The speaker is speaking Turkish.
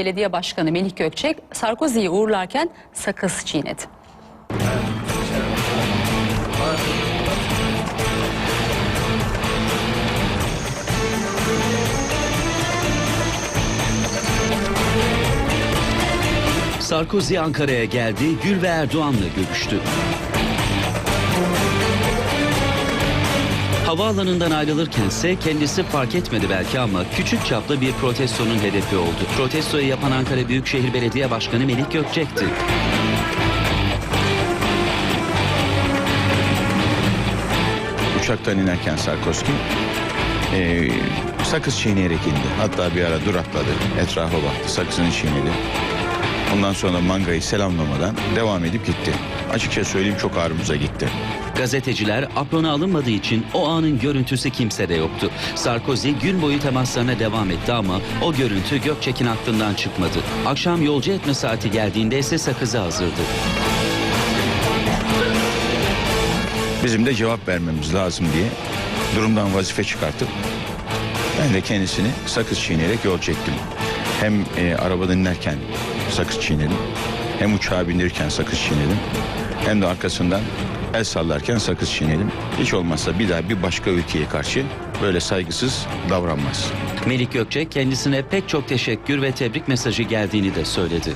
Belediye Başkanı Melih Gökçek Sarkozy'yi uğurlarken sakız çiğnedi. Sarkozy Ankara'ya geldi, Gül ve Erdoğan'la görüştü. Havaalanından ayrılırkense kendisi fark etmedi belki ama küçük çaplı bir protestonun hedefi oldu. Protestoyu yapan Ankara Büyükşehir Belediye Başkanı Melih Gökçek'ti. Uçaktan inerken Sarkozy e, sakız çiğneyerek indi. Hatta bir ara durakladı. Etrafa baktı. Sakızını çiğnedi. Ondan sonra mangayı selamlamadan devam edip gitti. Açıkça söyleyeyim çok ağrımıza gitti. Gazeteciler aprona alınmadığı için o anın görüntüsü kimsede yoktu. Sarkozy gün boyu temaslarına devam etti ama o görüntü Gökçek'in aklından çıkmadı. Akşam yolcu etme saati geldiğinde ise sakızı hazırdı. Bizim de cevap vermemiz lazım diye durumdan vazife çıkartıp ben de kendisini sakız çiğneyerek yol çektim. Hem e, arabadan inerken sakız çiğnedim. Hem uçağa bindirirken sakız çiğnedim. Hem de arkasından el sallarken sakız çiğnedim. Hiç olmazsa bir daha bir başka ülkeye karşı böyle saygısız davranmaz. Melik Gökçek kendisine pek çok teşekkür ve tebrik mesajı geldiğini de söyledi.